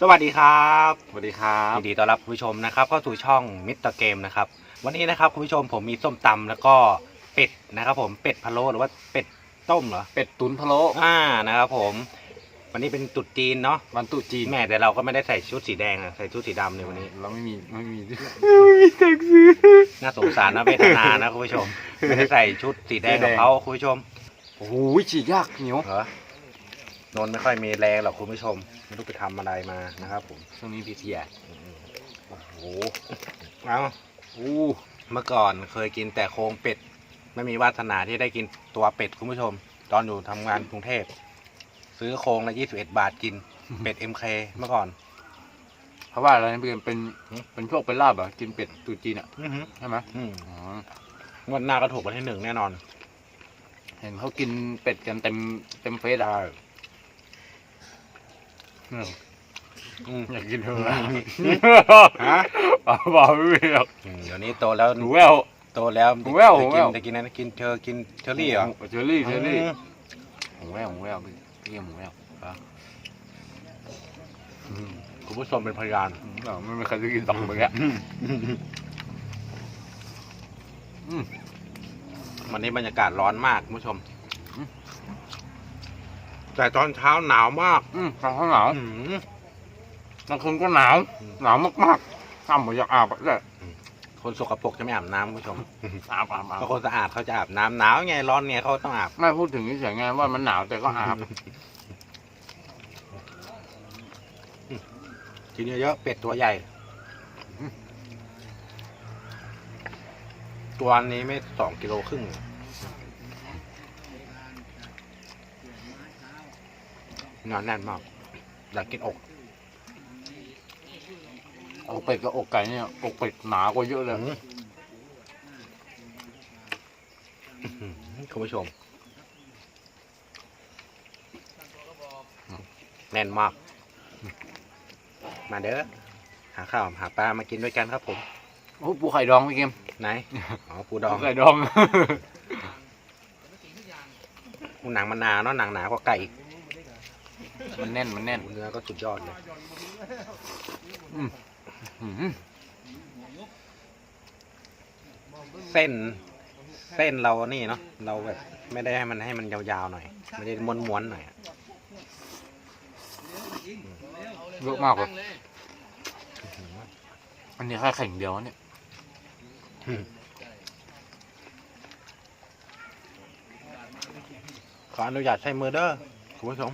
สวัสดีครับสวัสดีครับยินดีต้อนรับคุณผู้ชมนะครับเข้าสู่ช่องมิสเตอร์เกมนะครับ วันนี้นะครับคุณผู้ชมผมมีส้มตำแล้วก็เป็ดนะครับผมเป็ดพะโล้หรือว่าเป็ดต้มเหรอเป็ดตุ๋นพะโล้อ่านะครับผม วันนี้เป็นตรุษจีนเนาะวันตุจีนแม่แต่เราก็ไม่ได้ใส่ชุดสีแดงอะใส่ชุดสีดำในวันนี้เราไม่มีไม่มีน่าสงสารนะเวทนานะคุณผู้ชมไม่ได้ใส่ชุดสีแดงกับเขาคุณผู้ชมโอ้โหฉีกยากเหนียวเหรอ นนท์ไม่ค่อยมีแรงหรอกคุณผู้ชมไม่รู้ไปทำอะไรมานะครับผมช่วงนี้พีเทียโอ้โหเอาโอ้เมื่อก่อนเคยกินแต่โครงเป็ด ไม่มีวาสนาที่ได้กินตัวเป็ดคุณผู้ชม ตอนอยู่ทำงานกรุงเทพ ซื้อโครงละยี่สิบเอ็ดบาทกิน เป็ดเอ็มเคเมื่อก่อน เพราะว่าอะไรนะเป็นเป็นหืมเป็นพวกเป็นลาบเหรอะกินเป็ดตุจีนอะอือหือใช่ไหมอืมอ๋องวดหน้าก็ถูกวันที่หนึ่งแน่นอน เห็นเขากินเป็ดกันเต็มเต็มเฟซอะ อืมอืมอยากกินเธอฮะบ้าบ้าไม่มีหรอกอืมเดี๋ยวนี้โตแล้วหนูแวว โตแล้วหูแว่วหูจะแว่กินวจะกินอะไรนะกินเธอกินเชอรี่เหรอเชอรี่เชอรี่อืมหมูแววหมูแววพี่พี่หมูแววอืมคุณผู้ชมเป็นพยานหมูแววไม่มีใครจะกินสองแบบเนี้ยอืมวันนี้บรรยากาศร้อนมากคุณผู้ชมอืม แต่ตอนเช้าหนาวมาก อืมข้าวหนาวอืมกลางคืนก็หนาวอืมหนาวมากๆข้ามหมดอยากอาบอะเลยคนสกปรกจะไม่อาบน้ำคุณผู้ชมอาบอาบอาบถ้าคนสะอาดเขาจะอาบน้ำหนาวไงร้อนไงเขาต้องอาบไม่พูดถึงเฉยๆไงว่ามันหนาวแต่ก็อาบกินเยอะๆเป็ดตัวใหญ่ ตัวนี้ไม่สองกิโลครึ่ง เนอนแน่นมาก อยากกินอก อกเป็ดกับอกไก่เนี่ย อกเป็ดหนากว่าเยอะเลยอื้อหือคุณผู้ชม แน่นมาก มาเด้อ หาข้าวหาปลามากินด้วยกันครับผม โอ้ปูไข่ดองพี่เกมไหน อ๋อ ปูดอง ปูไข่ดองปูหนังมันหนาเนาะหนังหนากว่าไก่อีก มันแน่นมันแน่น เนื้อก็สุดยอดเลยอืมเส้น เส้นเรานี่เนาะเราแบบไม่ได้ให้มันให้มันยาวๆหน่อยไม่ได้ม้วนๆหน่อยอะเยอะมากเลย อันนี้แค่แข่งเดียวเนี่ยขออนุญาตใช้มือเด้อคุณผู้ชม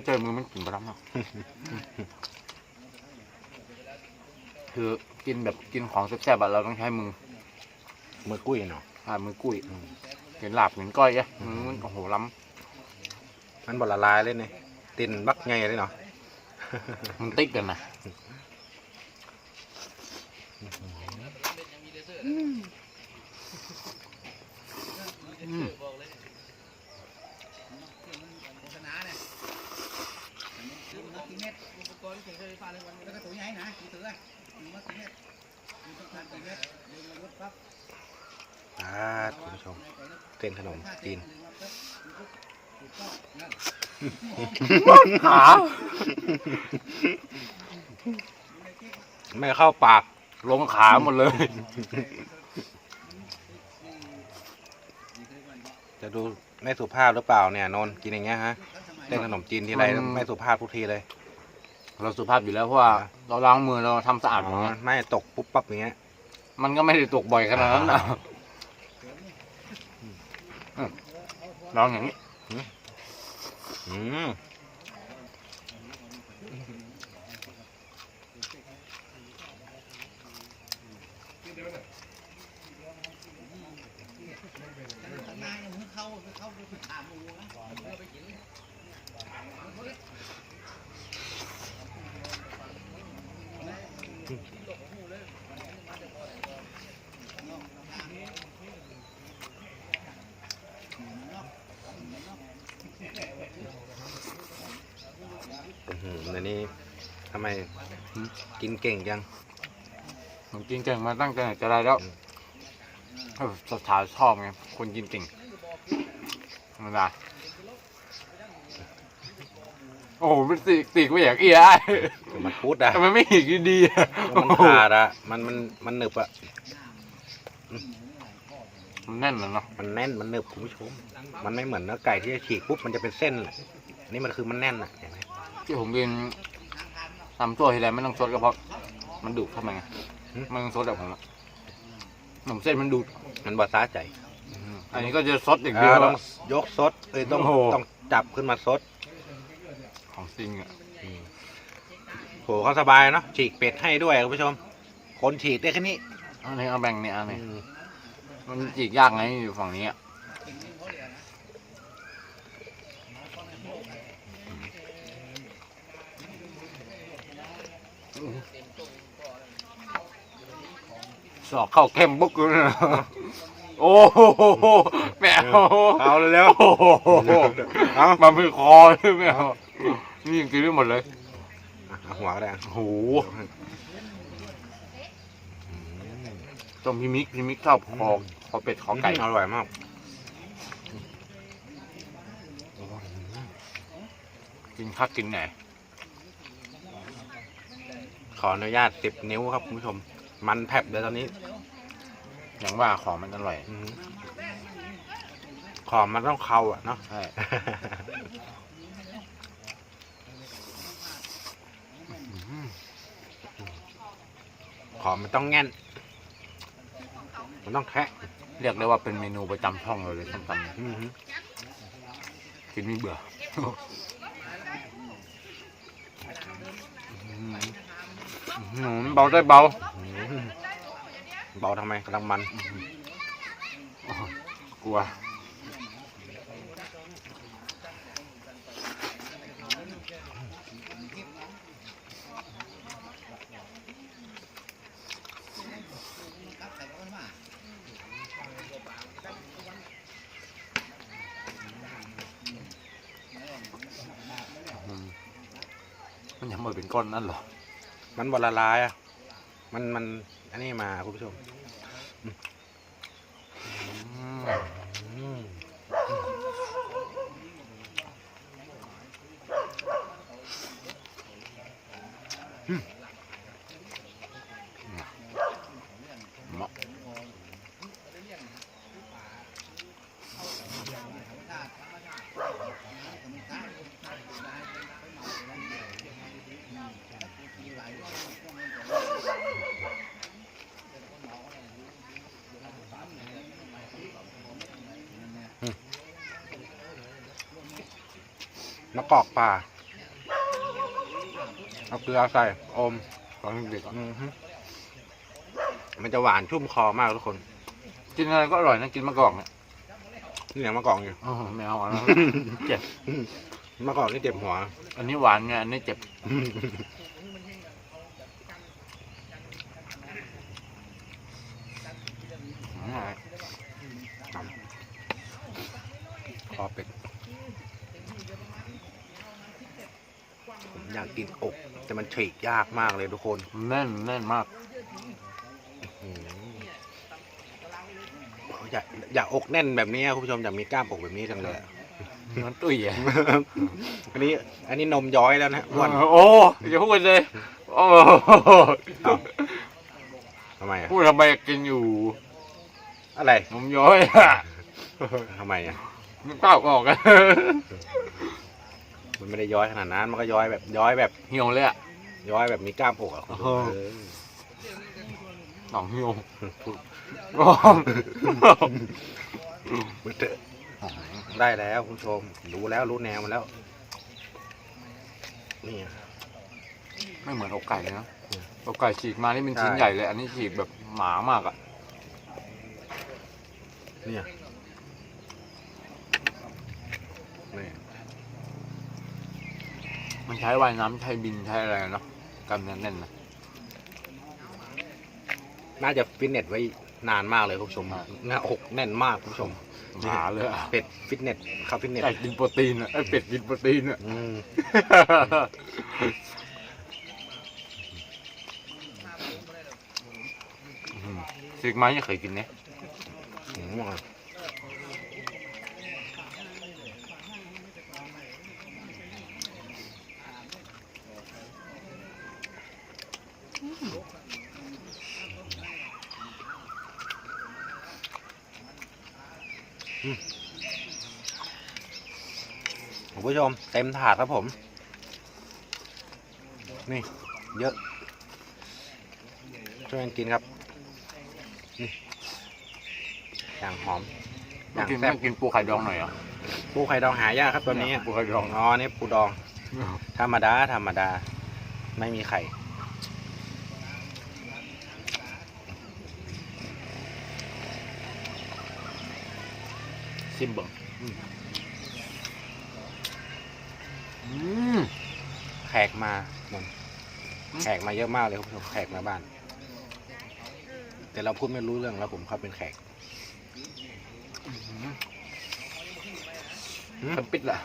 รู้ใจมือมันกลิ่นประทับคือกินแบบกินของแซ่บๆอะเราต้องใช้มือมือกุ้ยเนาะอ่ามือกุ้ยเห็นหลาบเห็นก้อยอะมือมันโอ้โหล้มันบดละลายเลยเนี่ยตินบักไงเลยเนาะำมันติ๊กกันนะอืม อ่าคุณผู้ชมเส้นขนมจีนหาไม่เข้าปากลงขาหมดเลย จะดูไม่สุภาพหรือเปล่าเนี่ยนนท์กินอย่างเงี้ยฮะเส้นขนมจีนทีไรมันไม่สุภาพทุกทีเลย เราสุภาพอยู่แล้วเพราะว่าเราล้างมือเราทำสะอาดออ๋ยู่อไงไม่ตกปุ๊บปั๊บอย่างเงี้ย มันก็ไม่ได้ตกบ่อยขนาดนั้นนะอืมลองอย่างนี้ อืม อื้อหืออันนี้ทำไมกินเก่งจัง ผมกินเก่งมาตั้งแต่ไหนแต่ไรแล้วอืม เออสถานชอบไงคนกินเก่งธรรมดาโอ้โหมันสีกสีกไม่อยากเอียได้มันพูดอะทำไมไม่อีกดีๆอะมันขาดอะมันมันมันหนึบอะมันแน่นเลยเนาะมันแน่นมันหนึบคุณผู้ชม มันไม่เหมือนเนื้อไก่ที่จะฉีกปุ๊บมันจะเป็นเส้นเลยอันนี่มันคือมันแน่นอะเห็นไหม ที่ผมกินตำตัวทีไรไม่ต้องซดก็เพราะมันดูดเข้ามาไงมันต้องซดแบบผมอะขนมเส้นมันดูดมันบาซาใจอันนี้ก็จะซดอย่างเอเดียวออะต้องยกซดเอ้ยต้องโอ้โห ต้องจับขึ้นมาซดของจริงอะโหเขาสบายเนาะฉีกเป็ดให้ด้วยคุณผู้ชม คนฉีกได้แค่นี้อันนี้เอาแบ่งเนี่ยอันนี้อืมมันจีกยากไงอยู่ฝั่งนี้อะ สอกเข้าเข้มบุกเลยนะโอ้โหแมวเอาเร็วโอ้โหๆเอามามือคอเลยแมวนี่ยังกินไม่หมดเลยเอาหัวก็ได้อะโอ้โหต้มพิมิกพิมิกชอบคอคอเป็ดคอไก่อร่อยมากกินคักกินไหน ขออนุญาตสิบนิ้วครับคุณผู้ชม มันแผบเลยตอนนี้ อย่างว่าของมันอร่อย อืมของมันต้องเข้าอะเนาะ ใช่ ของมันต้องแง่น มันต้องแคะเรียกได้ว่าเป็นเมนูประจำช่องเราเลยส้มตำเนี่ยอือหือ กินไม่เบื่ออื้อหือ เบาได้เบาอื้อหือเบาทำไมกำลังมัน กลัวอืมมันยังไม่เป็นก้อนนั่นเหรอ มันบละลายอะ มันมันอันนี้มาคุณผู้ชม อืม อืมอืม เหมาะ มะ กอกป่า เอาเกลือใส่อมตอนเด็กๆอะอือฮึมันจะหวานชุ่มคอมากทุกคน กินอะไรก็อร่อยนะกินมะกอกเนี่ยนี่ยังมะกอกอยู่โอ้โหไม่เอาอะนะเจ็บมะกอกนี่เจ็บหัว อันนี้หวานไงอันนี้เจ็บ อืม คอเป็ด ผมอยากกินอก แต่มันฉีก ยากมากเลยทุกคน แน่นแน่นมากอืมอยากอยากอกแน่นแบบนี้อะคุณผู้ชมอยากมีกล้ามอกแบบนี้จังเลยอะมันตุ้ยอะอันนี้ อันนี้นมย้อยแล้วนะอ้วนโอ้อย่าพูดเลย โอ้เอ้าทำไมอะพูดทำไมกินอยู่อะไรนมย้อยอะทำไมอะมันเปล่าออกอะมันไม่ได้ย้อยขนาดนั้น มันก็ย้อยแบบย้อยแบบเหี่ยวเลยอะ ย้อยแบบมีกล้ามอกอะคุณผู้ชมโอ้โหเออหนองเหี่ยวพูดโอ้พูดเถอะได้แล้วคุณผู้ชม รู้แล้วรู้แนวมันแล้ว นี่อะ ไม่เหมือนอกไก่เลยนะอกไก่ฉีกมานี่เป็นชิ้นใช่ ใหญ่เลย อันนี้ฉีกแบบหมามากอะเนี่ยนี่ มันใช้ว่ายน้ำใช้บินใช้อะไรเนาะกำเนิดแน่นนะน่าจะฟิตเนสไว้นานมากเลยคุณผู้ชมใช่หน้าอกแน่นมากคุณผู้ชมหมาเลยอะเป็ดฟิตเนสเข้าฟิตเนสไก่กินโปรตีนอะไอ้เป็ดกินโปรตีนอะอืมซีกไม้ยังเคยกินเนี่ย คุณผู้ชมเต็มถาดครับผม นี่ เยอะ ช่วยกันกินครับ นี่ อย่างหอมอต้อย่างงกินแซ่บต้องกินปูไข่ดองหน่อยเหรอปูไข่ดองหายากครับตัวนี้ปูไข่ดองอ๋อนี่ปูดอง ธรรมดา ธรรมดา ไม่มีไข่ ซิมเบิงอืมแขกมาหมดแขกมาเยอะมากเลยคุณผู้ชมแขกมาบ้าน แต่เราพูดไม่รู้เรื่องแล้วผมเขาเป็นแขกอืมมันปิดละ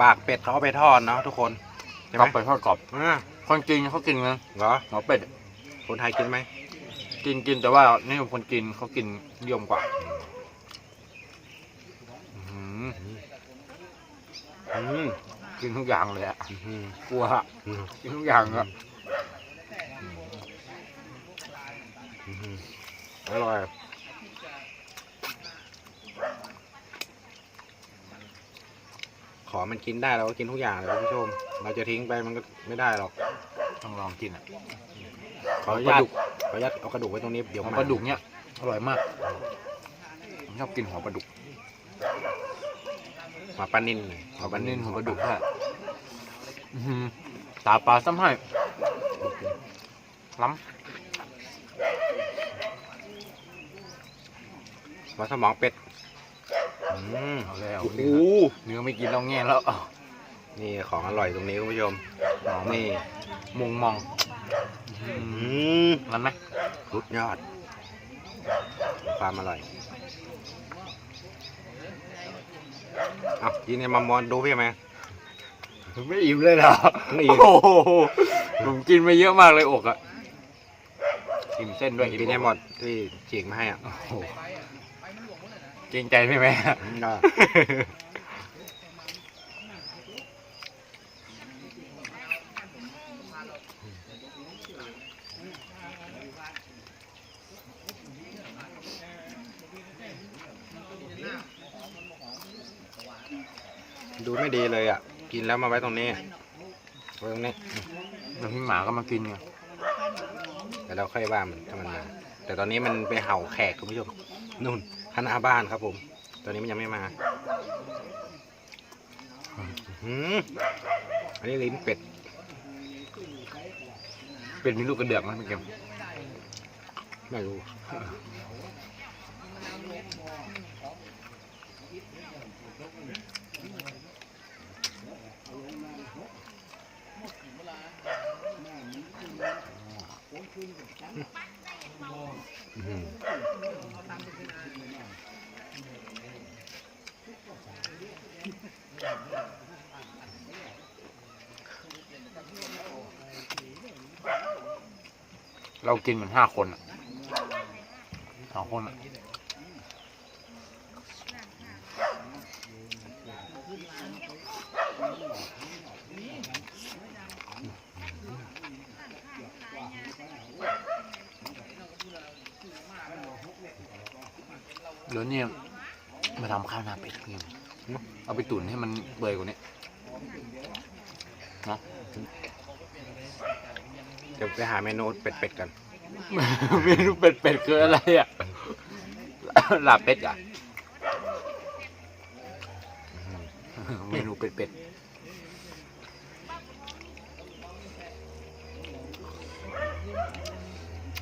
ปากเป็ดเขาเอาไปทอดเนาะทุกคนใช่กไหรมอบไปทอดกรอบอ่าคนจีนเขากินนะเหรอหัวเป็ดคนไทยกินไหมกินกินแต่ว่านี่คนกินเขากินนิยมกว่าอื้อหืออืมกินทุกอย่างเลยอะอืมกลัวอะอืมกินทุกอย่างอะอืมอร่อย ขอมันกินได้เราก็กินทุกอย่างเลยคุณผู้ชม เราจะทิ้งไปมันก็ไม่ได้หรอก ต้องลองกินอะขออนุญาตขออนุญาตเอากระดูกไว้ตรงนี้เดี๋ยวหัวมาปลาดุกเนี่ยอร่อยมากผมชอบกินหัวปลาดุกมาปลานินหัวปลานิ่นหัวปลาดุกแท้อื้อหือตาปลาซ้ำให้ล้มาสมองเป็ดอืมำ เอาแล้วโอ้โหเนื้อไม่กินแล้วแง่แล้วอ้าวนี่ของอร่อยตรงนี้คุณผู้ชมนี่มุงมองอื้ออืหือมนั่นไหมสุดยอด ความอร่อยอะยินดีมามอนดูพี่ไหมไม่อิ่มเลยเหรอไม่อิ่มโอ้โหผมกินไปเยอะมากเลยอกอะอิ่มเส้นด้วยกินให้หมดที่ฉีกมาให้อะโอ้โห เกรงใจใช่ไหมก็ดูไม่ดีเลยอะ กินแล้วมาไว้ตรงนี้ไว้ตรงนี้น้ำพริกหมาก็มากินไงแต่เราค่อยว่ามันถ้ามันมาแต่ตอนนี้มันไปเห่าแขกคุณผู้ชมนู่น คณะบ้านครับผม ตอนนี้มันยังไม่มาอืออันนี้ลิ้นเป็ด เป็ดมีลูกกระเดือกมันเป็นเกมไม่รู้ เรากินเหมือนห้าคนอะสองคนอะเดี๋ยวเนี่ยมาทำข้าวนาเป็ดกินเอาไปตุ๋นให้มันเปื่อยกว่านี้ เดี๋ยว ไปหาเมนูเป็ดๆกัน เมนูเป็ดเป็ดคืออะไรอะลาบเป็ดอะเมนูเป็ดเป็ด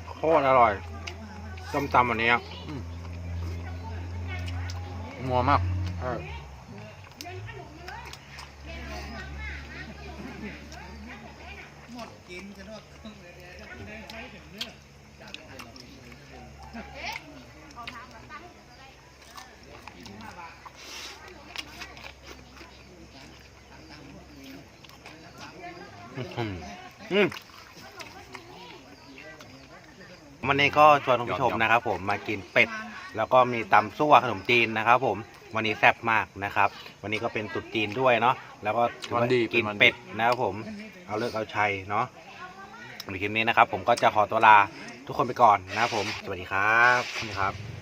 โคตรอร่อยส้มตำวันนี้อะงัวมาก อืมวันนี้ก็ชวนคุณผู้ชมนะครับ ผมมากินเป็ด แล้วก็มีตำซั่วขนมจีนนะครับ ผมวันนี้แซ่บมากนะครับ วันนี้ก็เป็นตรุดจีนด้วยเนาะแล้วก็ถือว่ากินเป็ดนะครับผม เอาเลิกเอาชัยเนาะในคลิปนี้นะครับ ผมก็จะขอตัวลาทุกคนไปก่อนนะครับผม สวัสดีครับสวัสดีครับ